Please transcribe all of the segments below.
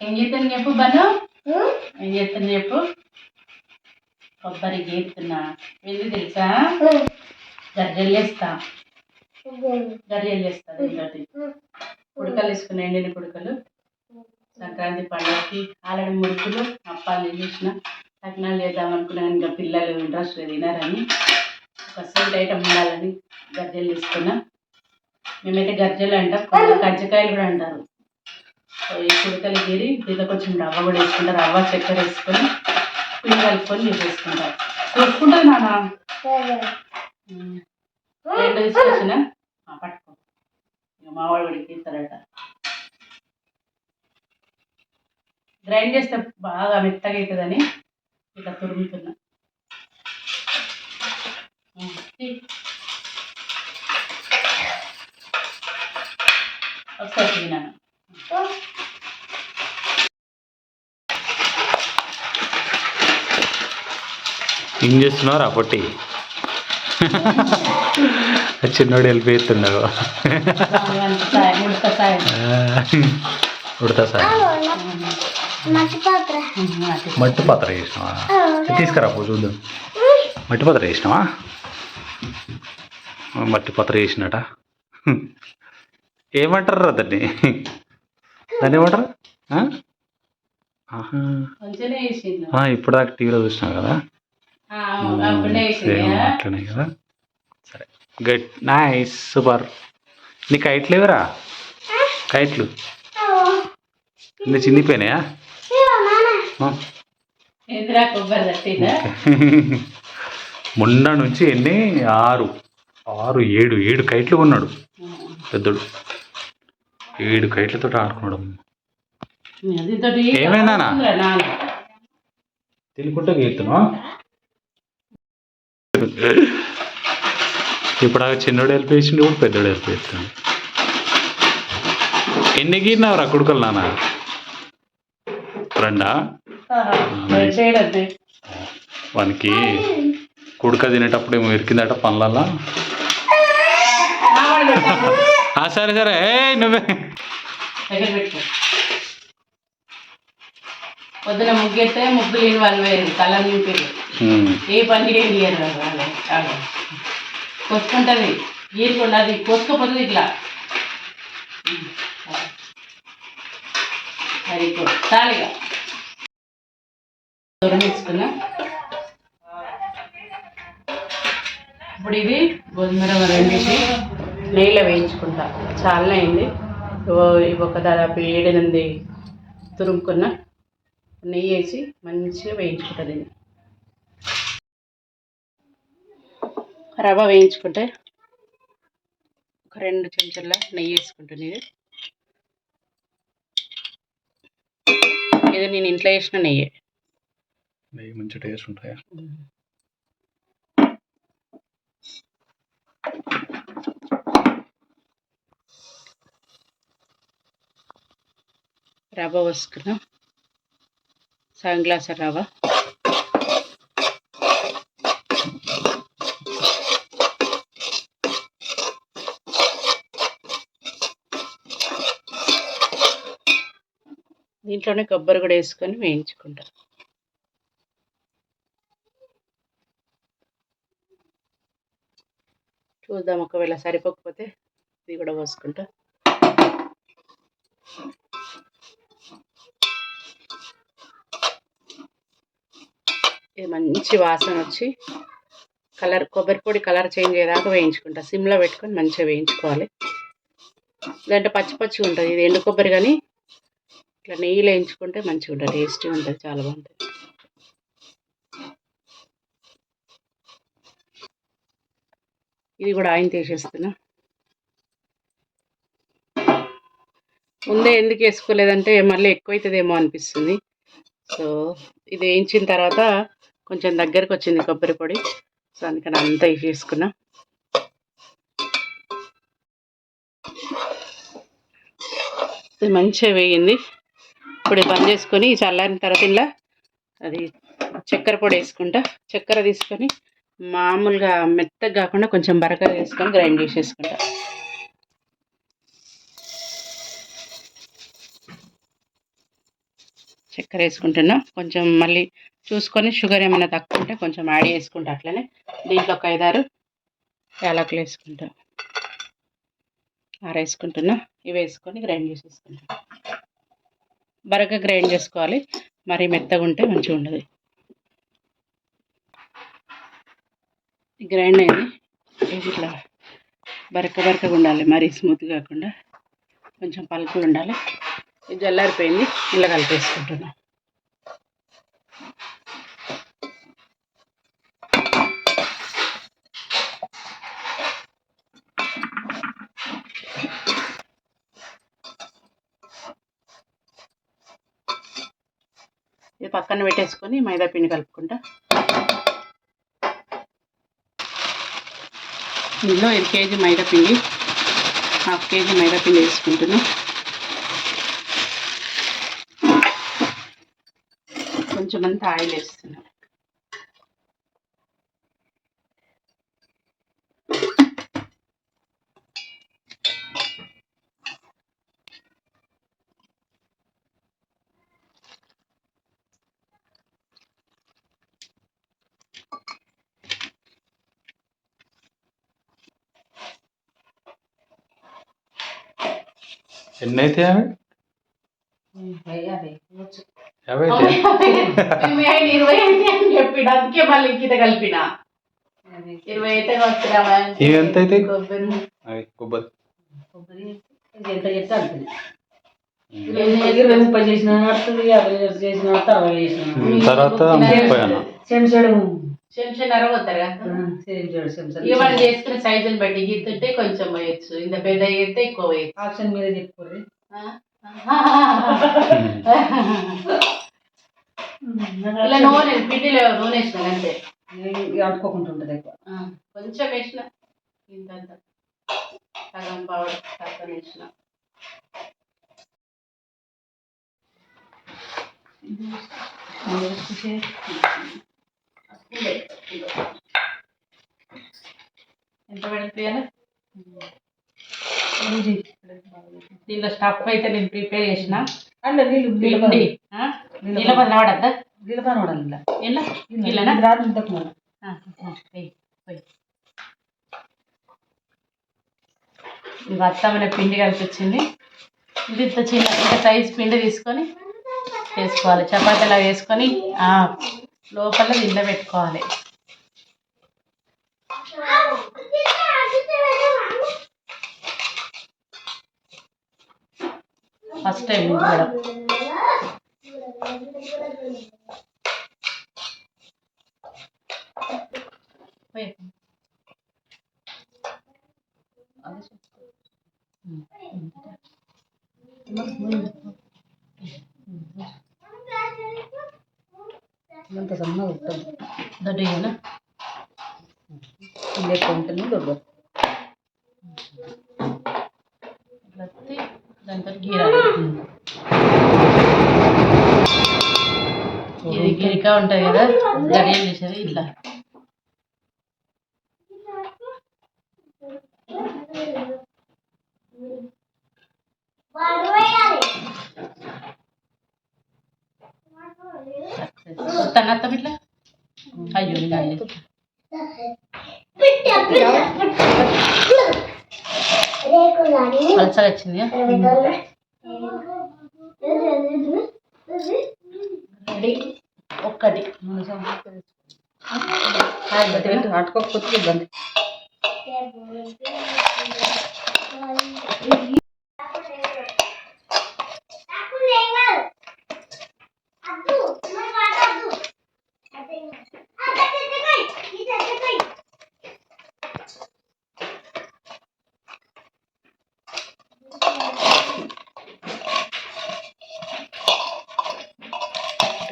ఏం చేస్తాను చెప్పు బను? ఏం చేస్తాను చెప్పు? కొబ్బరి గీస్తున్నా ఎందుకు తెలుసా? గర్రెలు వేస్తా గర్రెలు వేస్తా దీంతోటి కుడకలు వేసుకున్నా ఎండిన కుడకలు? సంక్రాంతి పండుగకి ఆల్రెడీ మురుకులు అప్పాలు చేసిన సకినాలు చేద్దాం అనుకున్నాను ఇంకా పిల్లలు ఇంట్రెస్ట్ తినారని. ఒక స్వీట్ ఐటమ్ ఉండాలని గర్జెలు తీసుకున్నా. మేమైతే గర్జెలు అంటాం కొందరు కజ్జికాయలు కూడా అంటారు. ఈ కుడకలు గీరి దీంట్లో కొంచెం రవ్వ కూడా వేసుకుంటారు రవ్వ చక్కెర వేసుకొని పిండి కలుపుకొని నాన్న. ఉమ్. రెండు తీసుకొచ్చిన? ఆ, పట్టుకో. ఇక మా వాడు కూడా తీస్తారట గ్రైండ్ చేస్తే బాగా మెత్తగా అవుతుందని ఇట్లా తురుముతున్నా. ఉమ్, తీ. ఒకసారి తిన్నాను ఏం చేస్తున్నావు రా పొట్టి? చిన్నోడు సాయం ఉడత సార్ మట్టి పాత్ర చేసినావా? తీసుకురా పో చూద్దాం. మట్టి పాత్ర చేసినావా? మట్టి పాత్ర చేసినట. ఏమంటారు రా దాన్ని? దాన్ని ఏమంటారు? ఆ? ఆ, ఇప్పుడు దాకా టీవీలో చూసినావు కదా? సేమ్ కదా. అట్లనే కదా? సరే. గుడ్ నైస్ సూపర్ నీ కైట్లు లేవురా? కైట్లు. ఇంకా చిన్నిపోయినాయా మొన్న నుంచి ఎన్ని? ఆరు. ఆరు ఏడు. ఏడు కైట్లు కొన్నాడు. పెద్దడు. ఏడు కైట్లతో ఆడుకున్నాడు? నాలుగు తినుకుంటా గీతున్నా ఇప్పుడు ఆ చిన్నోడు వెళ్ళిపోయింది ఇప్పుడు పెద్దోడు వెళ్ళిపోతాడు ఎన్ని గీరినావురా కుడుకలు నాన్న? రెండా? వానికి కుడక తినేటప్పుడు ఏమో ఇరికిందట పనులల్లా? ఆ, సరే సరే. ఏ నువ్వే. పొద్దున ముగ్గెత్తే లేని వాళ్ళు వేరు కళ్ళ నింపేది. ఏ పని ఏం చేయరు వాళ్ళు వాళ్ళు కొట్టుకుంటుంది అది కొట్టుకోపోతుంది ఇట్లా. వెరీ గుడ్ చాలిగా దూరం ఇప్పుడు ఇది గోధుమ రవ్వ నెయ్యిలో వేయించుకుంటా. చాలా అయింది. ఒక దాదాపు ఏడెనిమిది తురుముకున్న. నెయ్యి వేసి మంచిగా వేయించుకుంటా రవ్వ వేయించుకుంటే ఒక రెండు చెంచాల నెయ్యి వేసుకుంటాను ఇది. ఇది నేను ఇంట్లో వేసిన నెయ్యి. నెయ్యి మంచి టేస్ట్ ఉంటాయా? రవ్వ పోసుకున్నాం సగం గ్లాస్ రవ్వ. దీంట్లోనే కొబ్బరి కూడా వేసుకొని వేయించుకుంటాం చూద్దాం ఒకవేళ సరిపోకపోతే ఇది కూడా పోసుకుంటా. ఇది మంచి వాసన వచ్చి కలర్ కొబ్బరి పొడి కలర్ చేంజ్ అయ్యేదాకా వేయించుకుంటా. సిమ్లో పెట్టుకొని మంచిగా వేయించుకోవాలి. లేదంటే పచ్చి పచ్చి ఉంటుంది. ఇది ఎండు కొబ్బరి కానీ ఇట్లా నెయ్యిలో వేయించుకుంటే మంచిగా ఉంటుంది టేస్టీ ఉంటుంది చాలా బాగుంటుంది. ఇది కూడా ఆయన తీసేస్తున్నా. ముందే ఎందుకు వేసుకోలేదంటే మళ్ళీ ఎక్కువ అవుతుందేమో అనిపిస్తుంది. సో ఇది వేయించిన తర్వాత కొంచెం దగ్గరకు వచ్చింది కొబ్బరి పొడి. సో అందుకని అంతా వేసేసుకున్నా ఇది మంచిగా వేగింది ఇప్పుడు బంద్ చేసుకొని చల్లారిన తర్వాత ఇలా అది చక్కెర పొడి వేసుకుంటా. చక్కెర తీసుకొని మామూలుగా మెత్తగా కాకుండా కొంచెం బరకగా వేసుకొని గ్రైండ్ చేసేసుకుంటా. చక్కెర వేసుకుంటున్నా. కొంచెం మళ్ళీ చూసుకొని షుగర్ ఏమైనా తక్కువ ఉంటే కొంచెం యాడ్ చేసుకుంటా అట్లనే. దీంట్లో ఒక ఐదారు యాలకులు వేసుకుంటా. ఆరేసుకుంటున్నా. ఇవి వేసుకొని గ్రైండ్ చేసేసుకుంటా. బరగా గ్రైండ్ చేసుకోవాలి. మరి మెత్తగా ఉంటే మంచిగా ఉండదు. గ్రైండ్ అయింది. ఇట్లా బరక బరకగా ఉండాలి. మరీ స్మూత్ కాకుండా కొంచెం పలుకులు ఉండాలి. జల్లారిపోయింది. ఇలా కలిపేసుకుంటున్నాం. ఇది పక్కన పెట్టేసుకొని మైదా పిండి కలుపుకుంటా. ఇందులో ఎల్ కేజీ మైదా పిండి హాఫ్ కేజీ మైదా పిండి వేసుకుంటున్నా. కొంచెం అంతా ఆయిల్ వేస్తున్నా. ఎన్ని అయితే అవి యాభై అయితే? ఇరవై అయితే అని చెప్పిన. అందుకే మళ్ళీ ఇంకిత కలిపిన. ఇరవై అయితే ఇవి ఎంత అవుతాయి? కొబ్బరి. అవి కొబ్బరి. ఎంత? చెప్తే అంతే. ఇరవై ముప్పై చేసిన నడుస్తుంది యాభై చేసిన అరవై చేసిన. ఉమ్, తర్వాత ముప్పై అన్న. చెంచాడు చెంచా అరవతారు కదా చెంచాడు చెంచాడు ఇక మనం చేసుకునే సైజుని బట్టి గిత్తుంటే కొంచెం వేయచ్చు ఇంత పెద్ద అయితే ఎక్కువ వేయచ్చు ఆప్షన్ మీద చెప్పుకోరు ఇలా నూనె పిండిలో నూనె వేసిన అంతే అంటుకోకుండా ఉంటుంది ఎక్కువ. కొంచెం వేసిన. ఇంతంత. సగం పౌడర్ సగం వేసిన. ఎంత పెడిపోయాలి దీనిలో స్టఫ్ అయితే నేను ప్రిపేర్ చేసిన. అల్ల నీళ్ళు నీళ్ళు పిండి ఆ? నీళ్ళ పని వాడద్దా నీళ్ళు పని వాడాలి ఇలా ఇలా ఇలానా? రాదు ఇంతకు ముందు. ఆ, ఆ, వెయ్యి, వెయ్యి. ఇంకా అత్తమైన పిండి కలిపి వచ్చింది. ఇది ఇంత చిన్న ఇంత సైజ్ పిండి తీసుకొని వేసుకోవాలి. చపాతీలా వేసుకొని లోపల దీంట్లో పెట్టుకోవాలి. ఫస్ట్ టైం కూడా. పోయి. ఇంత సన్నగా ఉంటుంది దొడ్డిగా పిండి ఎక్కువ ఉంటేనే దొడ్డు ఇట్లా ఎత్తి దాంతో గీరాలి ఇది గిరికా ఉంటుంది కదా గడియలు చేసేది ఇట్లా తనత్తం ఇట్లా అయ్యో ఇంకా అయ్యో. పలసగా వచ్చింది రెడీ ఒక్కటి ఆటుకోకపోతే ఇబ్బంది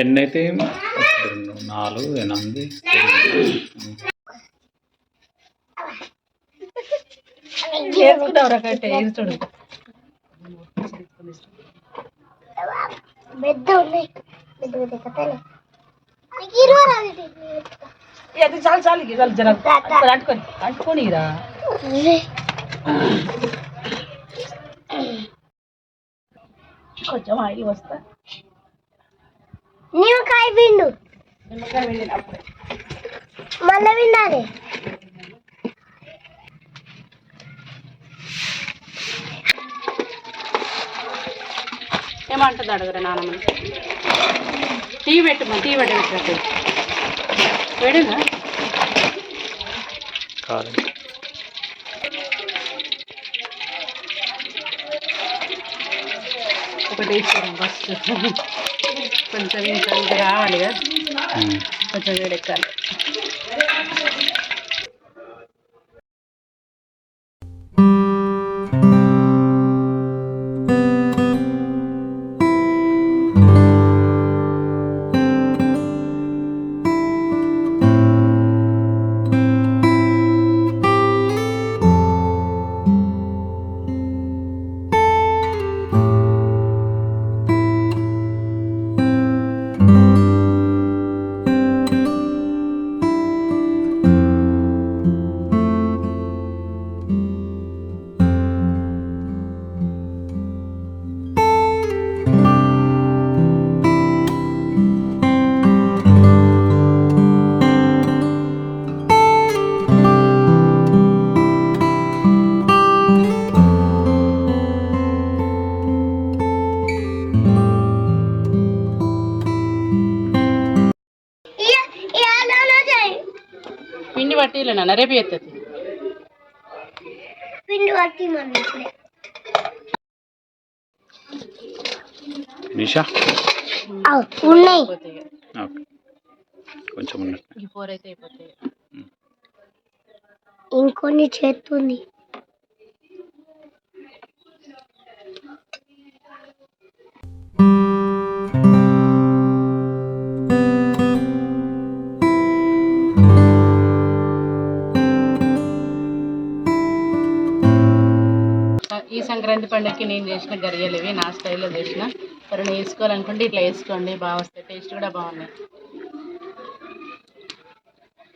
ఎన్ని అయితే? రెండు నాలుగు ఎనిమిది పెద్ద ఉన్నాయి పెద్ద పెద్ద కథలు. అది చాలు చాలు చాలు జర అంటుకొని అంటుకొని రా కొంచెం ఆయిల్ వస్తా నిమ్మకాయ పిండు. నిమ్మకాయ వెళ్ళినప్పుడు మళ్ళీ వినాలి ఏమంటుంది అడుగురా నాన్నమ్మ టీ పెట్టమ్మా టీ పెట్టి పెట్టినట్టు వేడినా కాదు. ఒకటి ఇచ్చాను ఫస్ట్ కొంచెం ఇంకా రావాలి కదా. కొంచెం వేడెక్కాలి పిండి పట్టిలే నాన్న రేపు ఎత్తది పిండి పట్టి ఇప్పుడే. నిషా? ఉన్నాయి. కొంచెం అయిపోతాయి. ఇంకొన్ని చేస్తుంది పండుగకి నేను చేసిన గరియలు ఇవి. నా స్టైల్లో చేసిన. ఎవరైనా వేసుకోవాలనుకుంటే ఇట్లా వేసుకోండి. బాగా వస్తాయి. టేస్ట్ కూడా బాగున్నాయి.